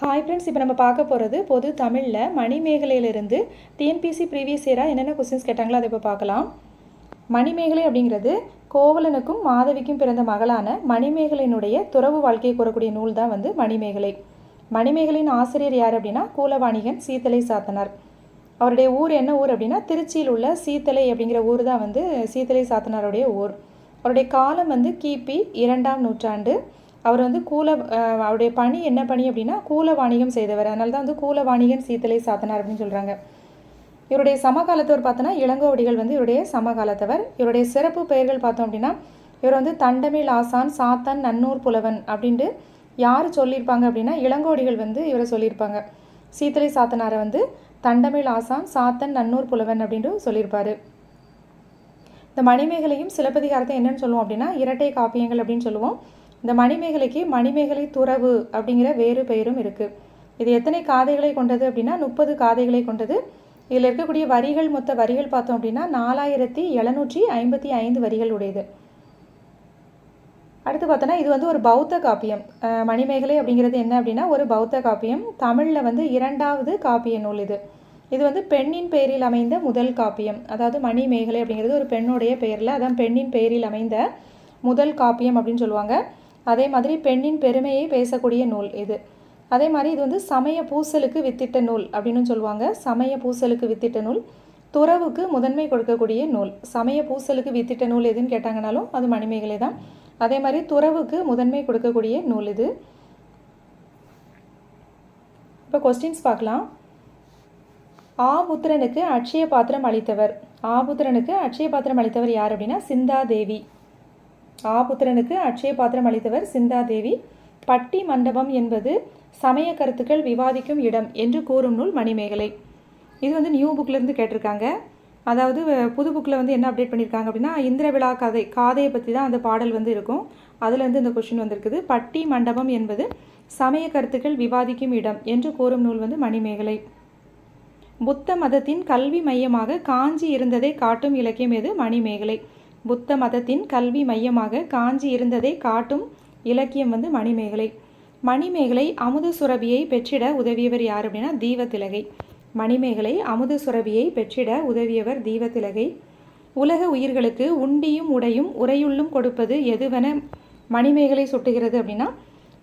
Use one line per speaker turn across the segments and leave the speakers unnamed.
Hi friends இப்போ நம்ம பார்க்க போகிறது பொது தமிழில் மணிமேகலையிலிருந்து டிஎன்பிசி ப்ரீவியஸ் இயராக என்னென்ன கொஸ்டின்ஸ் கேட்டாங்களோ அதை இப்போ பார்க்கலாம். மணிமேகலை அப்படிங்கிறது கோவலனுக்கும் மாதவிக்கும் பிறந்த மகளான மணிமேகலையினுடைய துறவு வாழ்க்கையை கூறக்கூடிய நூல் தான் வந்து மணிமேகலை. மணிமேகலையின் ஆசிரியர் யார் அப்படின்னா கூலவாணிகன் சீத்தலை சாத்தனார். அவருடைய ஊர் என்ன ஊர் அப்படின்னா திருச்சியில் உள்ள சீத்தலை அப்படிங்கிற ஊர் தான் வந்து சீத்தலை சாத்தனாருடைய ஊர். அவருடைய காலம் வந்து கிபி இரண்டாம் நூற்றாண்டு. அவர் வந்து கூல அவருடைய பணி என்ன பணி அப்படின்னா கூல வாணிகம் செய்தவர். அதனால தான் வந்து கூல வாணிகன் சீத்தலை சாத்தனார் அப்படின்னு சொல்கிறாங்க இவருடைய சமகாலத்தவர் பார்த்தோன்னா இளங்கோவடிகள் வந்து இவருடைய சமகாலத்தவர். இவருடைய சிறப்பு பெயர்கள் பார்த்தோம் அப்படின்னா இவர் வந்து தண்டமிழ் ஆசான் சாத்தன் நன்னூர் புலவன் அப்படின்ட்டு யார் சொல்லியிருப்பாங்க அப்படின்னா இளங்கோவடிகள் வந்து இவரை சொல்லியிருப்பாங்க. சீத்தலை சாத்தனாரை வந்து தண்டமிழ் ஆசான் சாத்தன் நன்னூர் புலவன் அப்படின்ட்டு சொல்லியிருப்பாரு. இந்த மணிமேகலையும் சிலப்பதிகாரத்தை என்னன்னு சொல்லுவோம் அப்படின்னா இரட்டை காப்பியங்கள் அப்படின்னு சொல்லுவோம். இந்த மணிமேகலைக்கு மணிமேகலை துறவு அப்படிங்கிற வேறு பெயரும் இருக்குது இது எத்தனை காதைகளை கொண்டது அப்படின்னா முப்பது காதைகளை கொண்டது. இதில் இருக்கக்கூடிய வரிகள் மொத்த வரிகள் பார்த்தோம் அப்படின்னா நாலாயிரத்தி எழுநூற்றி ஐம்பத்தி ஐந்து வரிகள் உடையது. அடுத்து பார்த்தோன்னா இது வந்து ஒரு பௌத்த காப்பியம். மணிமேகலை அப்படிங்கிறது என்ன அப்படின்னா ஒரு பௌத்த காப்பியம். தமிழில் வந்து இரண்டாவது காப்பிய நூல் இது. இது வந்து பெண்ணின் பெயரில் அமைந்த முதல் காப்பியம். அதாவது மணிமேகலை அப்படிங்கிறது ஒரு பெண்ணுடைய பெயரில் அதான் பெண்ணின் பெயரில் அமைந்த முதல் காப்பியம் அப்படின்னு சொல்லுவாங்க. அதே மாதிரி பெண்ணின் பெருமையை பேசக்கூடிய நூல் இது. அதே மாதிரி இது வந்து சமய பூசலுக்கு வித்திட்ட நூல் அப்படின்னு சொல்லுவாங்க. சமய பூசலுக்கு வித்திட்ட நூல். துறவுக்கு முதன்மை கொடுக்கக்கூடிய நூல். சமய பூசலுக்கு வித்திட்ட நூல் எதுன்னு கேட்டாங்கனாலும் அது மணிமேகலை தான். அதே மாதிரி துறவுக்கு முதன்மை கொடுக்கக்கூடிய நூல் இது. இப்போ கொஸ்டின்ஸ் பார்க்கலாம். ஆபுத்திரனுக்கு அட்சய பாத்திரம் அளித்தவர். ஆபுத்திரனுக்கு அட்சய பாத்திரம் அளித்தவர் யார் அப்படின்னா சிந்தாதேவி. ஆபுத்திரனுக்கு அட்சய பாத்திரம் அளித்தவர் சிந்தாதேவி. பட்டி மண்டபம் என்பது சமய கருத்துக்கள் விவாதிக்கும் இடம் என்று கூறும் நூல் மணிமேகலை. இது வந்து நியூ புக்லேருந்து கேட்டிருக்காங்க. அதாவது புது புக்கில் வந்து என்ன அப்டேட் பண்ணியிருக்காங்க அப்படின்னா இந்திர விழா கதை காதையை பற்றி தான் அந்த பாடல் வந்து இருக்கும். அதுலேருந்து இந்த கொஷின் வந்திருக்குது. பட்டி மண்டபம் என்பது சமய கருத்துக்கள் விவாதிக்கும் இடம் என்று கூறும் நூல் வந்து மணிமேகலை. புத்த மதத்தின் கல்வி மையமாக காஞ்சி இருந்ததை காட்டும் இலக்கியம் எது? மணிமேகலை. புத்த மதத்தின் கல்வி மையமாக காஞ்சி இருந்ததை காட்டும் இலக்கியம் வந்து மணிமேகலை. மணிமேகலை அமுத சுரபியை பெற்றிட உதவியவர் யார் அப்படின்னா தீவத்திலகை மணிமேகலை அமுத சுரபியை பெற்றிட உதவியவர் தீவத்திலகை உலக உயிர்களுக்கு உண்டியும் உடையும் உரையுள்ளும் கொடுப்பது எதுவென மணிமேகலை சுட்டுகிறது அப்படின்னா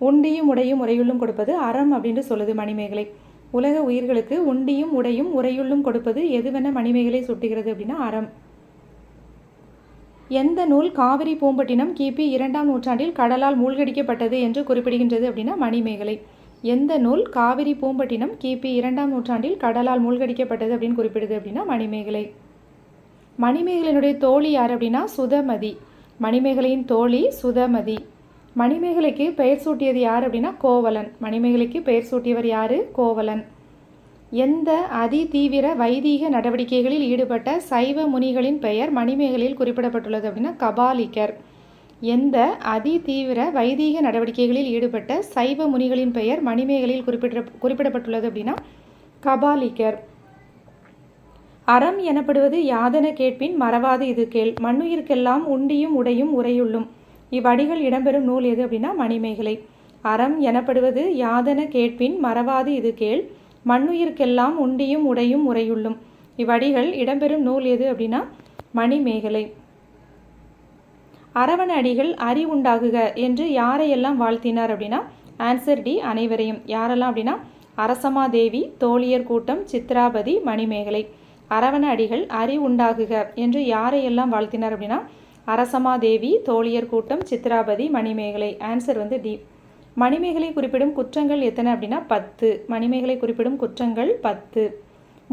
உண்டியும் உடையும் உரையுள்ளும் கொடுப்பது அறம் அப்படின்னு சொல்லுது மணிமேகலை. உலக உயிர்களுக்கு உண்டியும் உடையும் உரையுள்ளும் கொடுப்பது எதுவென மணிமேகலை சுட்டுகிறது அப்படின்னா அறம். எந்த நூல் காவிரி பூம்பட்டினம் கிபி இரண்டாம் நூற்றாண்டில் கடலால் மூழ்கடிக்கப்பட்டது என்று குறிப்பிடுகின்றது அப்படின்னா மணிமேகலை. எந்த நூல் காவிரி பூம்பட்டினம் கிபி இரண்டாம் நூற்றாண்டில் கடலால் மூழ்கடிக்கப்பட்டது அப்படின்னு குறிப்பிடுது அப்படின்னா மணிமேகலை. மணிமேகலையினுடைய தோழி யார் அப்படின்னா சுதமதி. மணிமேகலையின் தோழி சுதமதி. மணிமேகலைக்கு பெயர் சூட்டியது யார் அப்படின்னா கோவலன். மணிமேகலைக்கு பெயர் சூட்டியவர் யார்? கோவலன். எந்த அதிதீவிர வைதீக நடவடிக்கைகளில் ஈடுபட்ட சைவ முனிகளின் பெயர் மணிமேகலையில் குறிப்பிடப்பட்டுள்ளது அப்படின்னா கபாலிகர். எந்த அதிதீவிர வைதீக நடவடிக்கைகளில் ஈடுபட்ட சைவ முனிகளின் பெயர் மணிமேகலையில் குறிப்பிட குறிப்பிடப்பட்டுள்ளது அப்படின்னா கபாலிகர். அறம் எனப்படுவது யாதன கேட்பின் மறவாது இது கேள். மண்ணுயிர்க்கெல்லாம் உண்டியும் உடையும் உரையுள்ளும் இவ்வடிகள் இடம்பெறும் நூல் எது அப்படின்னா மணிமேகலை. அறம் எனப்படுவது யாதன கேட்பின் மறவாது இது கேள். மண்ணுயிர்க்கெல்லாம் உண்டியும் உடையும் உரையுள்ளும் இவ்வடிகள் இடம்பெறும் நூல் எது அப்படின்னா மணிமேகலை. அரவண அடிகள் அறிவுண்டாகுக என்று யாரையெல்லாம் வாழ்த்தினார் அப்படின்னா ஆன்சர் டி அனைவரையும். யாரெல்லாம் அப்படின்னா அரசமாதேவி தோழியர் கூட்டம் சித்ராபதி மணிமேகலை. அரவண அடிகள் அறிவுண்டாகுக என்று யாரையெல்லாம் வாழ்த்தினார் அப்படின்னா அரசமாதேவி தோழியர் கூட்டம் சித்ராபதி மணிமேகலை. ஆன்சர் வந்து டி. மணிமேகலை குறிப்பிடும் குற்றங்கள் எத்தனை அப்படின்னா பத்து. மணிமேகலை குறிப்பிடும் குற்றங்கள் பத்து.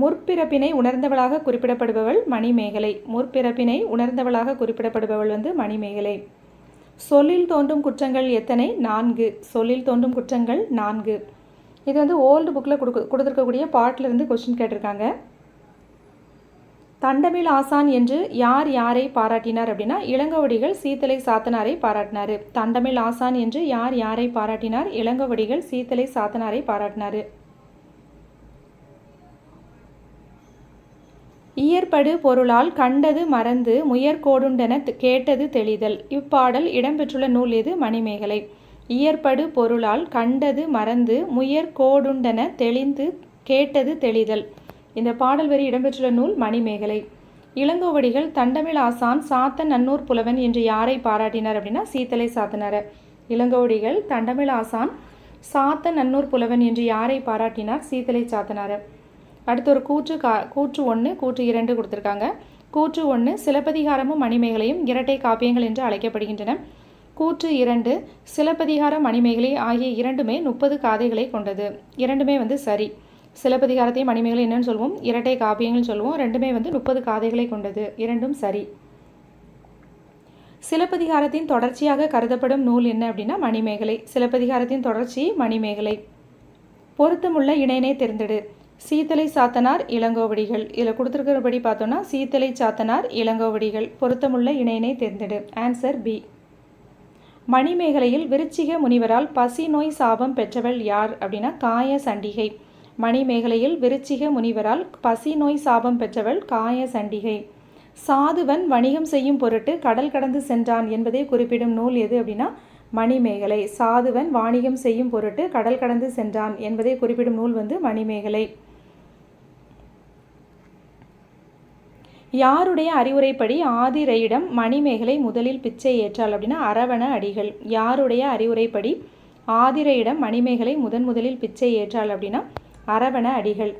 முற்பிறப்பினை உணர்ந்தவளாக குறிப்பிடப்படுபவள் மணிமேகலை. முற்பிறப்பினை உணர்ந்தவளாக குறிப்பிடப்படுபவள் வந்து மணிமேகலை. சொல்லில் தோன்றும் குற்றங்கள் எத்தனை? நான்கு. சொல்லில் தோன்றும் குற்றங்கள் நான்கு. இது வந்து ஓல்டு புக்கில் கொடுக்கு கொடுத்துருக்கக்கூடிய பாட்டில் இருந்து கொஸ்டின் கேட்டிருக்காங்க. தண்டமிழ் ஆசான் என்று யார் யாரை பாராட்டினார் அப்படின்னா இளங்கவடிகள் சீத்தலை சாத்தனாரை பாராட்டினார். தண்டமிழ் ஆசான் என்று யார் யாரை பாராட்டினார்? இளங்கவடிகள் சீத்தலை சாத்தனாரை பாராட்டினார். இயற்படு பொருளால் கண்டது மறந்து முயற்கோடுண்டென கேட்டது தெளிதல். இப்பாடல் இடம்பெற்றுள்ள நூல் எது? மணிமேகலை. இயற்படு பொருளால் கண்டது மறந்து முயற்கோடுண்டன தெளிந்து கேட்டது தெளிதல். இந்த பாடல் வரி இடம்பெற்றுள்ள நூல் மணிமேகலை. இளங்கோவடிகள் தண்டமிழ் ஆசான் சாத்தன் நன்னூர் புலவன் என்று யாரை பாராட்டினார் அப்படின்னா சீத்தலை சாத்தனார. இளங்கோவடிகள் தண்டமிழ் ஆசான் சாத்தன் நன்னூர் புலவன் என்று யாரை பாராட்டினார் சீத்தலை சாத்தனார. அடுத்து ஒரு கூற்று கா கூற்று ஒன்று கூற்று இரண்டு கொடுத்துருக்காங்க. கூற்று ஒன்று சிலப்பதிகாரமும் மணிமேகலையும் இரட்டை காப்பியங்கள் என்று அழைக்கப்படுகின்றன. கூற்று இரண்டு சிலப்பதிகார மணிமேகலை ஆகிய இரண்டுமே முப்பது காதைகளை கொண்டது. இரண்டுமே வந்து சரி. சிலப்பதிகாரத்தையும் மணிமேகலை என்னன்னு சொல்லுவோம் இரட்டை காப்பியங்கள் சொல்லுவோம் ரெண்டுமே வந்து முப்பது காதைகளை கொண்டது. இரண்டும் சரி. சிலப்பதிகாரத்தின் தொடர்ச்சியாக கருதப்படும் நூல் என்ன அப்படின்னா மணிமேகலை. சிலப்பதிகாரத்தின் தொடர்ச்சி மணிமேகலை. பொருத்தமுள்ள இணையனை தேர்ந்தெடு. சீத்தலை சாத்தனார் இளங்கோவடிகள். இதில் கொடுத்துருக்கிறபடி பார்த்தோன்னா சீத்தலை சாத்தனார் இளங்கோவடிகள். பொருத்தமுள்ள இணையனை தேர்ந்தெடு. ஆன்சர் பி மணிமேகலையில் விருச்சிக முனிவரால் பசி நோய் சாபம் பெற்றவள் யார் அப்படின்னா காய சண்டிகை. மணிமேகலையில் விருச்சிக முனிவரால் பசி நோய் சாபம் பெற்றவள் காய சண்டிகை. சாதுவன் வணிகம் செய்யும் பொருட்டு கடல் கடந்து சென்றான் என்பதை குறிப்பிடும் நூல் எது அப்படின்னா மணிமேகலை. சாதுவன் வாணிகம் செய்யும் பொருட்டு கடல் கடந்து சென்றான் என்பதை குறிப்பிடும் நூல் வந்து மணிமேகலை. யாருடைய அறிவுரைப்படி ஆதிரையிடம் மணிமேகலை முதலில் பிச்சை ஏற்றாள் அப்படின்னா அரவண அடிகள். யாருடைய அறிவுரைப்படி ஆதிரையிடம் மணிமேகலை முதன் முதலில் பிச்சை ஏற்றாள் அப்படின்னா அரவண அடிகள்.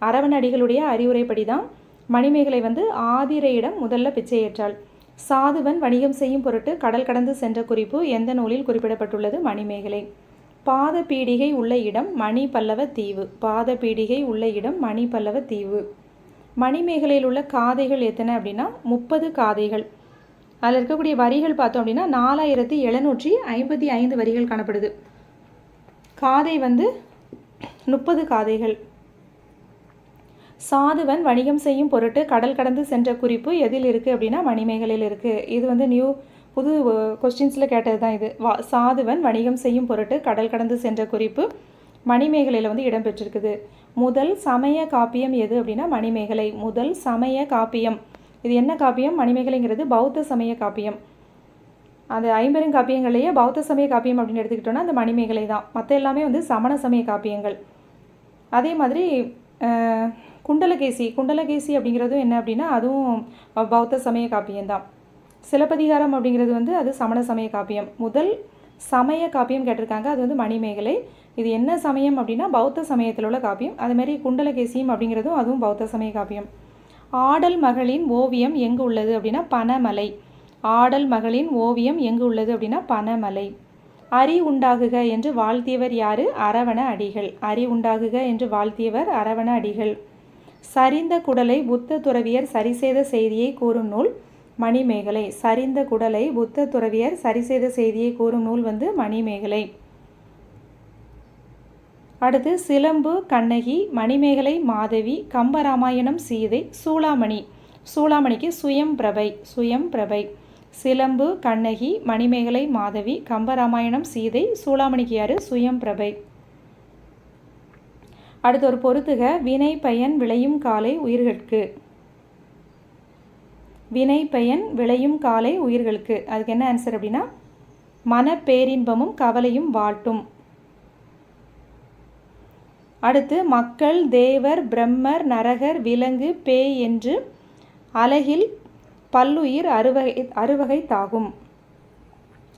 அரவண அடிகளுடைய அறிவுரைப்படி தான் மணிமேகலை வந்து ஆதிரையிடம் முதல்ல பிச்சை ஏற்றாள் சாதுவன் வணிகம் செய்யும் பொருட்டு கடல் கடந்து சென்ற குறிப்பு எந்த நூலில் குறிப்பிடப்பட்டுள்ளது மணிமேகலை. பாத பீடிகை உள்ள இடம் மணி பல்லவ தீவு. பாத பீடிகை உள்ள இடம் மணி பல்லவ தீவு. மணிமேகலையில் உள்ள காதைகள் எத்தனை அப்படின்னா முப்பது காதைகள். அதில் இருக்கக்கூடிய வரிகள் பார்த்தோம் அப்படின்னா நாலாயிரத்தி எழுநூற்றி ஐம்பத்தி ஐந்து வரிகள் காணப்படுது. காதை வந்து முப்பது காதைகள். சாதுவன் வணிகம் செய்யும் பொருட்டு கடல் கடந்து சென்ற குறிப்பு எதில் இருக்குது அப்படின்னா மணிமேகலையில் இருக்குது இது வந்து நியூ புது கொஸ்டின்ஸில் கேட்டது தான் இது. வா சாதுவன் வணிகம் செய்யும் பொருட்டு கடல் கடந்து சென்ற குறிப்பு மணிமேகலையில் வந்து இடம்பெற்றிருக்குது. முதல் சமய காப்பியம் எது அப்படின்னா மணிமேகலை. முதல் சமய காப்பியம். இது என்ன காப்பியம்? மணிமேகலைங்கிறது பௌத்த சமய காப்பியம். அந்த ஐம்பெருங்காப்பியங்கள்லேயே பௌத்த சமய காப்பியம் அப்படின்னு எடுத்துக்கிட்டோன்னா அந்த மணிமேகலை தான். மற்ற எல்லாமே வந்து சமண சமய காப்பியங்கள். அதே மாதிரி குண்டலகேசி குண்டலகேசி அப்படிங்கிறதும் என்ன அப்படின்னா அதுவும் பௌத்த சமய காப்பியம்தான் சிலப்பதிகாரம் அப்படிங்கிறது வந்து அது சமண சமய காப்பியம். முதல் சமய காப்பியம் கேட்டிருக்காங்க அது வந்து மணிமேகலை. இது என்ன சமயம் அப்படின்னா பௌத்த சமயத்தில் உள்ள காப்பியம் அதுமாரி குண்டலகேசியம் அப்படிங்கிறதும் அதுவும் பௌத்த சமய காப்பியம். ஆடல் மகளின் ஓவியம் எங்கு உள்ளது அப்படின்னா பனமலை. ஆடல் மகளின் ஓவியம் எங்கு உள்ளது அப்படின்னா பனமலை. அரி உண்டாகுக என்று வாழ்த்தியவர் யாரு? அரவண அடிகள். அரி உண்டாகுக என்று வாழ்த்தியவர் அரவண அடிகள். சரிந்த குடலை புத்த துறவியர் சரிசெய்த செய்தியை கூறும் நூல் மணிமேகலை. சரிந்த குடலை புத்த துறவியர் சரிசெய்த செய்தியை கூறும் நூல் வந்து மணிமேகலை. அடுத்து சிலம்பு கண்ணகி மணிமேகலை மாதவி கம்பராமாயணம் சீதை சூளாமணி. சூளாமணிக்கு சுயம் பிரபை சுயம் பிரபை சிலம்பு கண்ணகி மணிமேகலை மாதவி கம்பராமாயணம் சீதை சூளாமணிக்கு யாரு சுயம் பிரபை. அடுத்து ஒரு பொறுத்துக. வினை பயன் விளையும் காலை உயிர்களுக்கு. வினை பயன் விளையும் காலை உயிர்களுக்கு. அதுக்கு என்ன ஆன்சர் அப்படின்னா? மனப்பேரின்பமும் கவலையும் வாட்டும். அடுத்து மக்கள் தேவர் பிரம்மர் நரகர் விலங்கு பேய் என்று அழகில் பல்லுயிர் அறுவகை அறுவகை தாகும்.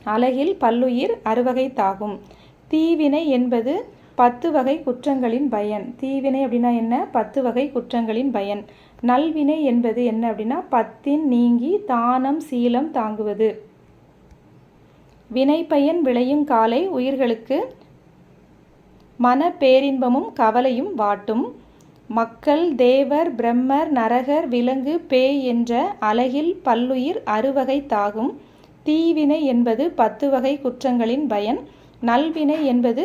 அழகில் பல்லுயிர் அறுவகை தாகும். தீவினை என்பது பத்து வகை குற்றங்களின் பயன். தீவினை அப்படின்னா என்ன? பத்து வகை குற்றங்களின் பயன். நல்வினை என்பது என்ன அப்படின்னா பத்தின் நீங்கி தானம் சீலம் தாங்குவது. வினைப்பயன் விளையும் காலை உயிர்களுக்கு மன பேரின்பமும் கவலையும் வாட்டும். மக்கள் தேவர் பிரம்மர் நரகர் விலங்கு பேய் என்ற அலகில் பல்லுயிர் அறுவகை தாகும். தீவினை என்பது பத்து வகை குற்றங்களின் பயன். நல்வினை என்பது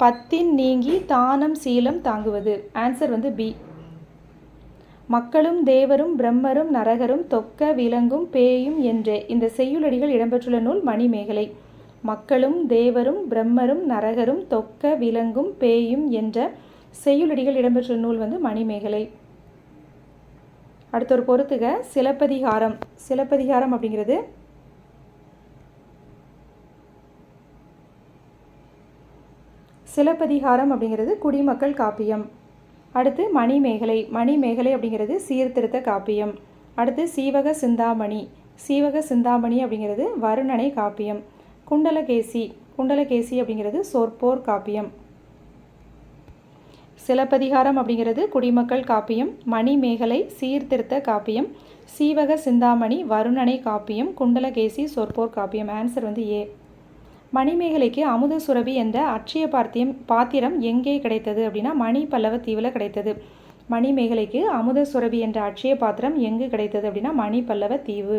பத்தின் நீங்கி தானம் சீலம் தாங்குவது. ஆன்சர் வந்து பி மக்களும் தேவரும் பிரம்மரும் நரகரும் தொக்க விலங்கும் பேயும் என்றே இந்த செய்யுளடிகள் இடம்பெற்றுள்ள நூல் மணிமேகலை. மக்களும் தேவரும் பிரம்மரும் நரகரும் தொக்க விலங்கும் பேயும் என்ற செய்யுளடிகள் இடம்பெற்ற நூல் வந்து மணிமேகலை. அடுத்த ஒரு பொறுத்துக சிலப்பதிகாரம். சிலப்பதிகாரம் அப்படிங்கிறது சிலப்பதிகாரம் அப்படிங்கிறது குடிமக்கள் காப்பியம். அடுத்து மணிமேகலை. மணிமேகலை அப்படிங்கிறது சீர்திருத்த காப்பியம். அடுத்து சீவக சிந்தாமணி. சீவக சிந்தாமணி அப்படிங்கிறது வருணனை காப்பியம். குண்டலகேசி. குண்டலகேசி அப்படிங்கிறது சொற்போர் காப்பியம். சிலப்பதிகாரம் அப்படிங்கிறது குடிமக்கள் காப்பியம் மணிமேகலை சீர்திருத்த காப்பியம் சீவக சிந்தாமணி வருணனை காப்பியம் குண்டலகேசி சொற்போர் காப்பியம். ஆன்சர் வந்து ஏ மணிமேகலைக்கு அமுத சுரபி என்ற அட்சய பார்த்தியம் பாத்திரம் எங்கே கிடைத்தது அப்படின்னா மணி பல்லவ தீவில் கிடைத்தது. மணிமேகலைக்கு அமுத சுரபி என்ற அட்சய பாத்திரம் எங்கு கிடைத்தது அப்படின்னா மணி பல்லவ தீவு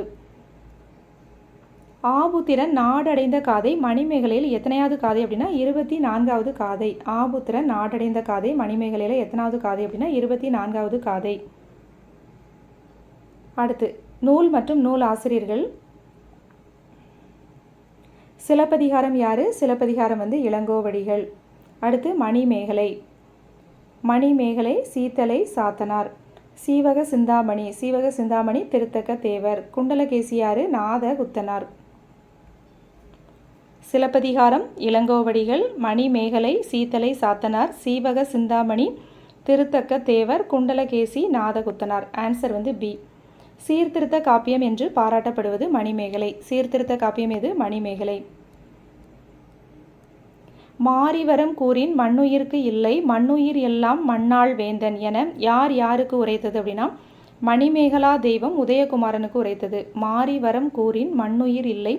ஆபுத்திரன் நாடடைந்த காதை மணிமேகலையில் எத்தனையாவது காதை அப்படின்னா இருபத்தி நான்காவது காதை. ஆபுத்திரன் நாடடைந்த காதை மணிமேகலையில் எத்தனாவது காதை அப்படின்னா இருபத்தி நான்காவது காதை. அடுத்து நூல் மற்றும் நூல் ஆசிரியர்கள். சிலப்பதிகாரம் யார்? சிலப்பதிகாரம் வந்து இளங்கோவடிகள். அடுத்து மணிமேகலை. மணிமேகலை சீத்தலை சாத்தனார். சீவக சிந்தாமணி சீவக சிந்தாமணி திருத்தக்க தேவர். குண்டலகேசியாறு நாத குத்தனார் சிலப்பதிகாரம் இளங்கோவடிகள் மணிமேகலை சீத்தலை சாத்தனார் சீவக சிந்தாமணி திருத்தக்க தேவர் குண்டலகேசி நாதகுத்தனார் ஆன்சர் வந்து பி சீர்திருத்த காப்பியம் என்று பாராட்டப்படுவது மணிமேகலை. சீர்திருத்த காப்பியம் எது? மணிமேகலை. மாரிவரம் கூறின் மண்ணுயிருக்கு இல்லை மண்ணுயிர் எல்லாம் மண்ணாள் வேந்தன் என யார் யாருக்கு உரைத்தது அப்படின்னா மணிமேகலா தெய்வம் உதயகுமாரனுக்கு உரைத்தது. மாரிவரம் கூறின் மண்ணுயிர் இல்லை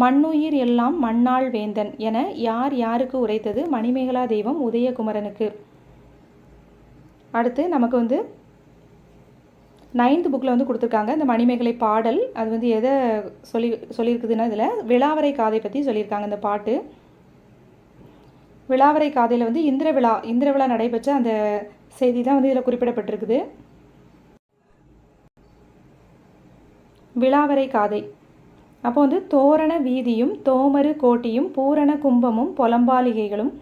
மண்ணுயிர் எல்லாம் மண்ணாள் வேந்தன் என யார் யாருக்கு உரைத்தது மணிமேகலா தெய்வம் உதயகுமரனுக்கு. அடுத்து நமக்கு வந்து நைன்த் புக்கில் வந்து கொடுத்துருக்காங்க. இந்த மணிமேகலை பாடல் அது வந்து எதை சொல்லி சொல்லியிருக்குதுன்னா இதில் விழாவரை காதை பற்றி சொல்லியிருக்காங்க இந்த பாட்டு. விழாவரை காதையில் வந்து இந்திர விழா இந்திர விழா நடைபெற்ற அந்த செய்தி தான் வந்து இதில் குறிப்பிடப்பட்டிருக்குது. விழாவரை காதை அப்போ வந்து தோரண வீதியும் தோமரு கோட்டியும் பூரண கும்பமும் பொலம்பாலிகைகளும்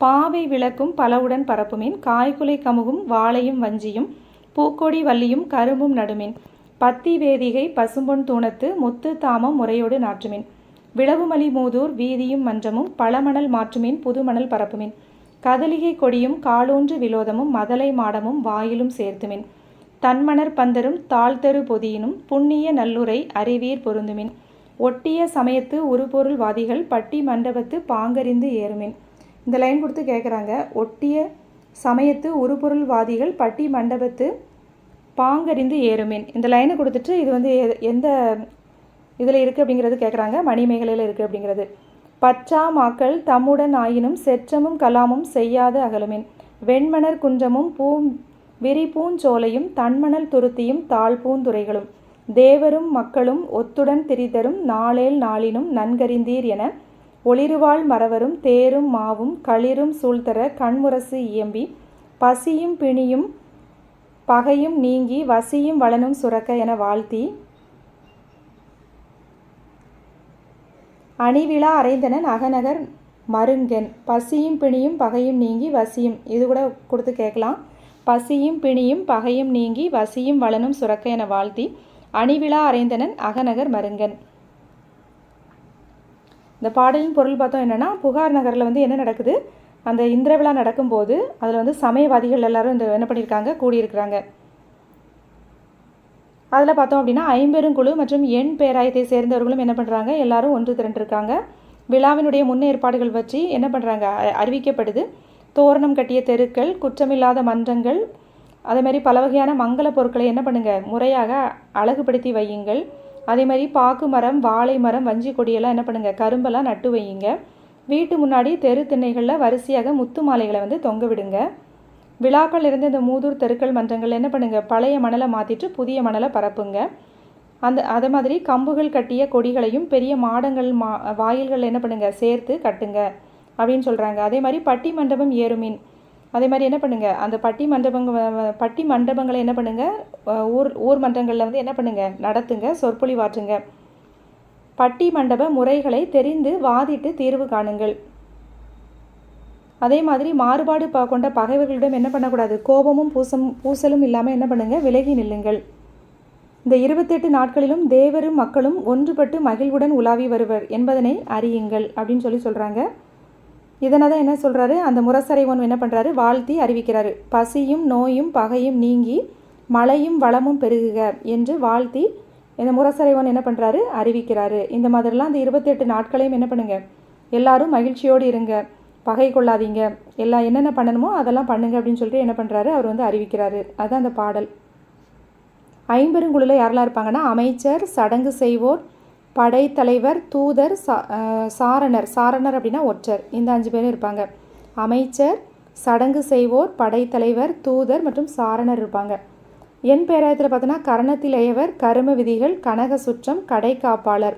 பாவை விளக்கும் பலவுடன் பரப்புமேன் காய்குலை கமுகும் வாழையும் வஞ்சியும் பூக்கொடி வள்ளியும் கரும்பும் நடுமேன் பத்தி வேதிகை பசும்பொன் தூணத்து முத்து தாமம் முறையோடு நாற்றுமேன் விளவுமலி மூதூர் வீதியும் மன்றமும் பழமணல் மாற்றுமேன் புதுமணல் பரப்புமேன் கதலிகை கொடியும் காலூன்று விலோதமும் மதலை மாடமும் வாயிலும் சேர்த்துமின் தன்மணர் பந்தரும் தாழ்த்தரு பொதியினும் புண்ணிய நல்லுரை அறிவீர் பொருந்துமின் ஒட்டிய சமயத்து உருபொருள்வாதிகள் பட்டி மண்டபத்து பாங்கறிந்து ஏறுமின். இந்த லைன் கொடுத்து கேட்குறாங்க ஒட்டிய சமயத்து உருபொருள்வாதிகள் பட்டி மண்டபத்து பாங்கறிந்து ஏறுமின். இந்த லைனை கொடுத்துட்டு இது வந்து எ- எந்த இதில் இருக்குது அப்படிங்கிறது கேட்குறாங்க மணிமேகலையில் இருக்குது அப்படிங்கிறது. பச்சா மாக்கள் தம்முடன் ஆயினும் செற்றமும் கலாமும் செய்யாத அகலுமின். வெண்மணர் குன்றமும் பூ விரிபூஞ்சோலையும் தன்மணல் துருத்தியும் தாழ்பூந்துறைகளும். தேவரும் மக்களும் ஒத்துடன் திரிதரும் நாளேல் நாளினும் நன்கறிந்தீர் என ஒளிருவாள் மறவரும் தேரும் மாவும் களிரும் சூழ்தர கண்முரசு இயம்பி பசியும் பிணியும் பகையும் நீங்கி வசியும் வளனும் சுரக்க என வாழ்த்தி அணிவிழா அறைந்தனன் அகநகர் மருங்கன். பசியும் பிணியும் பகையும் நீங்கி வசியும். இது கூட கொடுத்து கேட்கலாம். பசியும் பிணியும் பகையும் நீங்கி வசியும் வளனும் சுரக்க என வாழ்த்தி அணிவிழா அரைந்தனன் அகநகர் மருங்கன். இந்த பாடலின் பொருள் பார்த்தோம் என்னென்னா புகார் நகரில் வந்து என்ன நடக்குது? அந்த இந்திர விழா நடக்கும்போது அதில் வந்து சமயவாதிகள் எல்லாரும் இந்த என்ன பண்ணியிருக்காங்க கூடியிருக்கிறாங்க. அதில் பார்த்தோம் அப்படின்னா ஐம்பெருங்குழு மற்றும் எண் பேராயத்தை சேர்ந்தவர்களும் என்ன பண்ணுறாங்க எல்லாரும் ஒன்று திரண்டிருக்காங்க. விழாவினுடைய முன்னேற்பாடுகள் வச்சு என்ன பண்ணுறாங்க அறிவிக்கப்படுது. தோரணம் கட்டிய தெருக்கள் குற்றமில்லாத மன்றங்கள் அதே மாதிரி பல வகையான மங்கள பொருட்களை என்ன பண்ணுங்கள் முறையாக அழகுபடுத்தி வையுங்கள். அதே மாதிரி பாக்கு மரம் வாழை மரம் வஞ்சி கொடியெல்லாம் என்ன பண்ணுங்கள் கரும்பெல்லாம் நட்டு வையுங்க. வீட்டு முன்னாடி தெரு திண்ணைகளில் வரிசையாக முத்து மாலைகளை வந்து தொங்க விடுங்க. விழாக்கள் இருந்த இந்த மூதூர் தெருக்கள் மன்றங்கள் என்ன பண்ணுங்கள் பழைய மணலை மாற்றிட்டு புதிய மணலை பரப்புங்க. அந்த அதே மாதிரி கம்புகள் கட்டிய கொடிகளையும் பெரிய மாடங்கள் மா வாயில்கள் என்ன பண்ணுங்கள் சேர்த்து கட்டுங்க அப்படின்னு சொல்கிறாங்க அதே மாதிரி பட்டி மண்டபம் ஏறுமின் அதே மாதிரி என்ன பண்ணுங்கள் அந்த பட்டி மண்டபங்க பட்டி மண்டபங்களை என்ன பண்ணுங்கள் ஊர் ஊர் மன்றங்களில் வந்து என்ன பண்ணுங்கள் நடத்துங்க சொற்பொழிவாற்றுங்க பட்டி மண்டப முறைகளை தெரிந்து வாதிட்டு தீர்வு காணுங்கள். அதே மாதிரி மாறுபாடு ப கொண்ட பகைவர்களிடம் என்ன பண்ணக்கூடாது? கோபமும் பூசம் பூசலும் இல்லாமல் என்ன பண்ணுங்கள் விலகி நில்லுங்கள். இந்த இருபத்தெட்டு நாட்களிலும் தேவரும் மக்களும் ஒன்றுபட்டு மகிழ்வுடன் உலாவி வருவர் என்பதனை அறியுங்கள் அப்படின்னு சொல்லி சொல்கிறாங்க இதனை தான் என்ன சொல்கிறாரு அந்த முரசறைவன் என்ன பண்ணுறாரு வாழ்த்தி அறிவிக்கிறாரு. பசியும் நோயும் பகையும் நீங்கி மழையும் வளமும் பெருகுக என்று வாழ்த்தி இந்த முரசறைவன் என்ன பண்ணுறாரு அறிவிக்கிறாரு. இந்த மாதிரிலாம் அந்த இருபத்தெட்டு நாட்களையும் என்ன பண்ணுங்க? எல்லாரும் மகிழ்ச்சியோடு இருங்க. பகை கொள்ளாதீங்க. எல்லாம் என்னென்ன பண்ணணுமோ அதெல்லாம் பண்ணுங்க அப்படின்னு சொல்லிட்டு என்ன பண்ணுறாரு அவர் வந்து அறிவிக்கிறாரு. அதுதான் அந்த பாடல். ஐம்பெருங்குழுல யாரெல்லாம் இருப்பாங்கன்னா அமைச்சர் சடங்கு செய்வோர் படைத்தலைவர் தூதர் சா சாரணர். சாரணர் அப்படின்னா ஒற்றர். இந்த அஞ்சு பேரும் இருப்பாங்க. அமைச்சர் சடங்கு செய்வோர் படைத்தலைவர் தூதர் மற்றும் சாரணர் இருப்பாங்க. என் பேராயத்தில் பார்த்தோன்னா கரணத்திலேயவர் கரும விதிகள் கனக சுற்றம் கடை காப்பாளர்.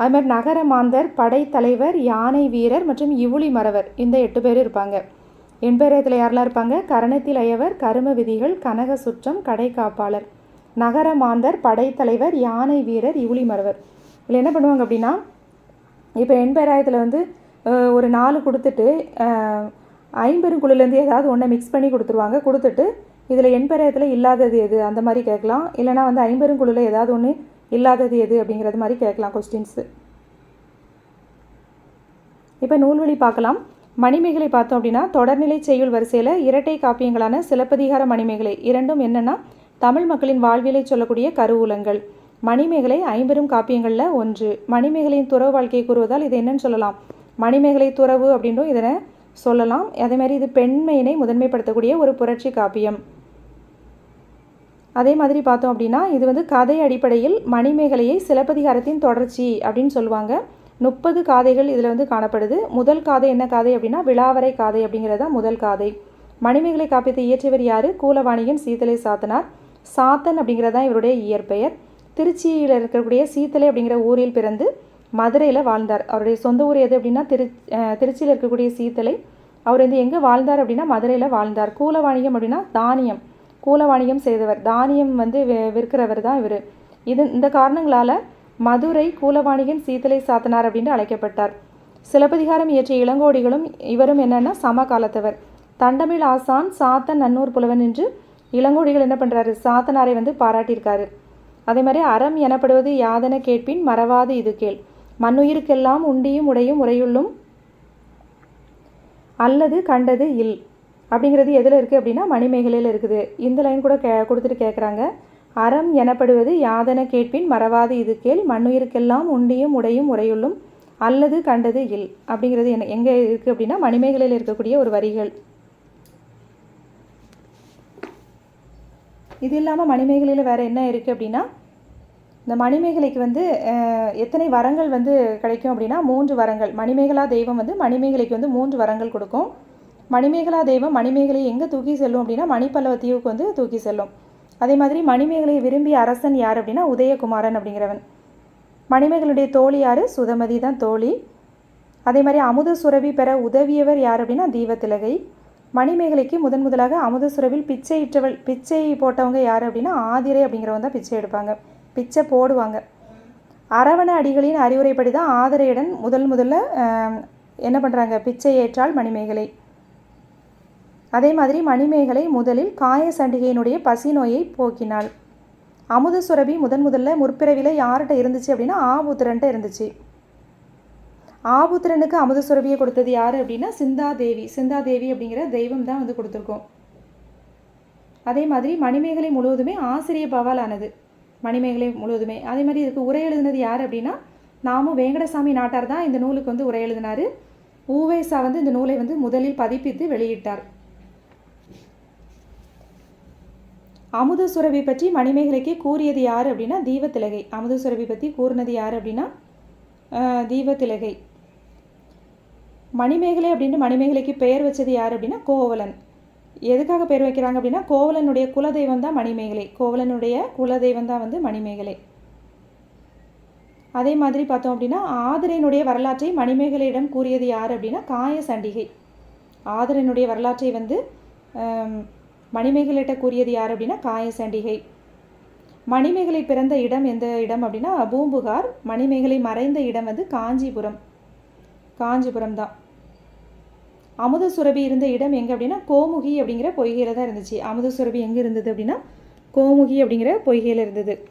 அது மாதிரி நகர மாந்தர் படைத்தலைவர் யானை வீரர் மற்றும் இவுளி மறவர். இந்த எட்டு பேர் இருப்பாங்க. என் பேராயத்தில் யாரெல்லாம் இருப்பாங்க? கரணத்தில் அயவர் கரும விதிகள் கனக சுற்றம் கடை காப்பாளர். நகர மாந்தர் படைத்தலைவர் யானை வீரர் இவுளி மறவர். இல்லை என்ன பண்ணுவாங்க அப்படின்னா இப்போ எண்பதாயிரத்தில் வந்து ஒரு நாலு கொடுத்துட்டு அஹ், ஐம்பெருங்குழுலேருந்து ஏதாவது ஒன்றை மிக்ஸ் பண்ணி கொடுத்துருவாங்க. கொடுத்துட்டு இதில் என்பெராயத்தில் இல்லாதது எது? அந்த மாதிரி கேட்கலாம். இல்லைனா வந்து ஐம்பெருங்குழுல ஏதாவது ஒன்று இல்லாதது எது? அப்படிங்கிறது மாதிரி கேட்கலாம் கொஸ்டின்ஸு இப்போ நூல்வழி பார்க்கலாம். மணிமேகலை பார்த்தோம் அப்படின்னா தொடர்நிலை செய்யுள் வரிசையில் இரட்டை காப்பியங்களான சிலப்பதிகார மணிமேகலை. இரண்டும் என்னென்னா தமிழ் மக்களின் வாழ்வியலை சொல்லக்கூடிய கருவூலங்கள். மணிமேகலை ஐம்பெரும் காப்பியங்களில் ஒன்று. மணிமேகலையின் துறவு வாழ்க்கையை கூறுவதால் இது என்னன்னு சொல்லலாம். மணிமேகலை துறவு அப்படின்றும் இதனை சொல்லலாம். அதே மாதிரி இது பெண்மையினை முதன்மைப்படுத்தக்கூடிய ஒரு புரட்சி காப்பியம். அதே மாதிரி பார்த்தோம் அப்படின்னா இது வந்து கதை அடிப்படையில் மணிமேகலையை சிலப்பதிகாரத்தின் தொடர்ச்சி அப்படின்னு சொல்லுவாங்க. முப்பது காதைகள் இதில் வந்து காணப்படுது. முதல் காதை என்ன காதை அப்படின்னா விழாவரை காதை அப்படிங்கிறது தான் முதல் காதை. மணிமேகலை காப்பியத்தை இயற்றியவர் யார்? கூலவாணியின் சீத்தலை சாத்தனார். சாத்தன் அப்படிங்கிறது தான் இவருடைய இயற்பெயர். திருச்சியில் இருக்கக்கூடிய சீத்தலை அப்படிங்கிற ஊரில் பிறந்து மதுரையில் வாழ்ந்தார். அவருடைய சொந்த ஊர் எது அப்படின்னா திரு திருச்சியில் இருக்கக்கூடிய சீத்தலை. அவர் வந்து எங்கே வாழ்ந்தார் அப்படின்னா மதுரையில் வாழ்ந்தார். கூலவாணிகம் அப்படின்னா தானியம். கூலவாணிகம் செய்தவர். தானியம் வந்து விற்கிறவர் தான் இவர். இது இந்த காரணங்களால் மதுரை கூலவாணிகன் சீத்தலை சாத்தனார் அப்படின்னு அழைக்கப்பட்டார். சிலப்பதிகாரம் இயற்றிய இளங்கோடிகளும் இவரும் என்னென்னா சம காலத்தவர். தண்டமிழ் ஆசான் சாத்தன் நன்னூர் புலவன் என்று இளங்கோடிகள் என்ன பண்ணுறாரு சாத்தனாரை வந்து பாராட்டியிருக்காரு. அதே மாதிரி அறம் எனப்படுவது யாதென கேட்பின் மறவாது இது கேள். மண்ணுயிருக்கெல்லாம் உண்டியும் உடையும் உரையுள்ளும் அல்லது கண்டது இல். அப்படிங்கிறது எதில் இருக்குது அப்படின்னா மணிமேகலையில் இருக்குது. இந்த லைன் கூட கே கொடுத்துட்டு கேட்குறாங்க அறம் எனப்படுவது யாதென கேட்பின் மறவாது இது கேள். மண்ணுயிருக்கெல்லாம் உண்டியும் உடையும் உரையுள்ளும் அல்லது கண்டது இல். அப்படிங்கிறது என்ன எங்கே இருக்குது அப்படின்னா மணிமேகலையில் இருக்கக்கூடிய ஒரு வரிகள். இது இல்லாமல் மணிமேகலையில் வேறு என்ன இருக்குது அப்படின்னா இந்த மணிமேகலைக்கு வந்து எத்தனை வரங்கள் வந்து கிடைக்கும் அப்படின்னா மூன்று வரங்கள். மணிமேகலா தெய்வம் வந்து மணிமேகலைக்கு வந்து மூன்று வரங்கள் கொடுக்கும். மணிமேகலா தெய்வம் மணிமேகலையை எங்கே தூக்கி செல்லும் அப்படின்னா மணிப்பல்லவ தீவுக்கு வந்து தூக்கி செல்லும். அதே மாதிரி மணிமேகலையை விரும்பிய அரசன் யார் அப்படின்னா உதயகுமாரன் அப்படிங்கிறவன். மணிமேகலுடைய தோழி யார்? சுதமதி தான் தோழி. அதே மாதிரி அமுத சுரபி பெற உதவியவர் யார் அப்படின்னா தீபத்திலகை. மணிமேகலைக்கு முதன் முதலாக அமுதசுரவில் பிச்சை இட்டவள் பிச்சை போட்டவங்க யார் அப்படின்னா ஆதிரை அப்படிங்கிறவங்க தான் பிச்சை எடுப்பாங்க. பிச்சை போடுவாங்க. அரவண அடிகளின் அறிவுரைப்படி தான் ஆதிரையுடன் முதல் முதல்ல என்ன பண்ணுறாங்க பிச்சை ஏற்றால் மணிமேகலை. அதே மாதிரி மணிமேகலை முதலில் காய சண்டிகையினுடைய பசி நோயை போக்கினாள். அமுத சுரபி முதன் முதல்ல முற்பிறவியில் யார்கிட்ட இருந்துச்சு அப்படின்னா ஆபுத்திரன்ட்ட இருந்துச்சு. ஆபுத்திரனுக்கு அமுத சுரபியை கொடுத்தது யார் அப்படின்னா சிந்தாதேவி. சிந்தாதேவி அப்படிங்கிற தெய்வம் தான் வந்து கொடுத்துருக்கோம். அதே மாதிரி மணிமேகலை முழுவதுமே ஆசிரிய பவால் ஆனது மணிமேகலை முழுவதுமே. அதே மாதிரி இதுக்கு உரை எழுதினது யார் அப்படின்னா நாமும் வேங்கடசாமி நாட்டார் தான் இந்த நூலுக்கு வந்து உரை எழுதினார். ஊவேசா வந்து இந்த நூலை வந்து முதலில் பதிப்பித்து வெளியிட்டார். அமுத சுரபி பற்றி மணிமேகலைக்கு கூறியது யார் அப்படின்னா தீபத்திலகை. அமுத சுரபி பற்றி கூறினது யார் அப்படின்னா தீபத்திலகை. மணிமேகலை அப்படின்னு மணிமேகலைக்கு பெயர் வச்சது யார் அப்படின்னா கோவலன். எதுக்காக பேர் வைக்கிறாங்க அப்படின்னா கோவலனுடைய குலதெய்வம் தான் மணிமேகலை. கோவலனுடைய குலதெய்வம் தான் வந்து மணிமேகலை. அதே மாதிரி பார்த்தோம் அப்படின்னா ஆதிரையினுடைய வரலாற்றை மணிமேகலையிடம் கூறியது யார் அப்படின்னா காய சண்டிகை. ஆதிரனுடைய வரலாற்றை வந்து மணிமேகலையிட்ட கூறியது யார் அப்படின்னா காய சண்டிகை. மணிமேகலை பிறந்த இடம் எந்த இடம் அப்படின்னா பூம்புகார். மணிமேகலை மறைந்த இடம் வந்து காஞ்சிபுரம். காஞ்சிபுரம் தான். அமுத சுரபி இருந்த இடம் எங்கே அப்படின்னா கோமுகி அப்படிங்கிற பொய்கையில் தான் இருந்துச்சு. அமுத சுரபி எங்கே இருந்தது அப்படின்னா கோமுகி அப்படிங்கிற பொய்கையில் இருந்தது.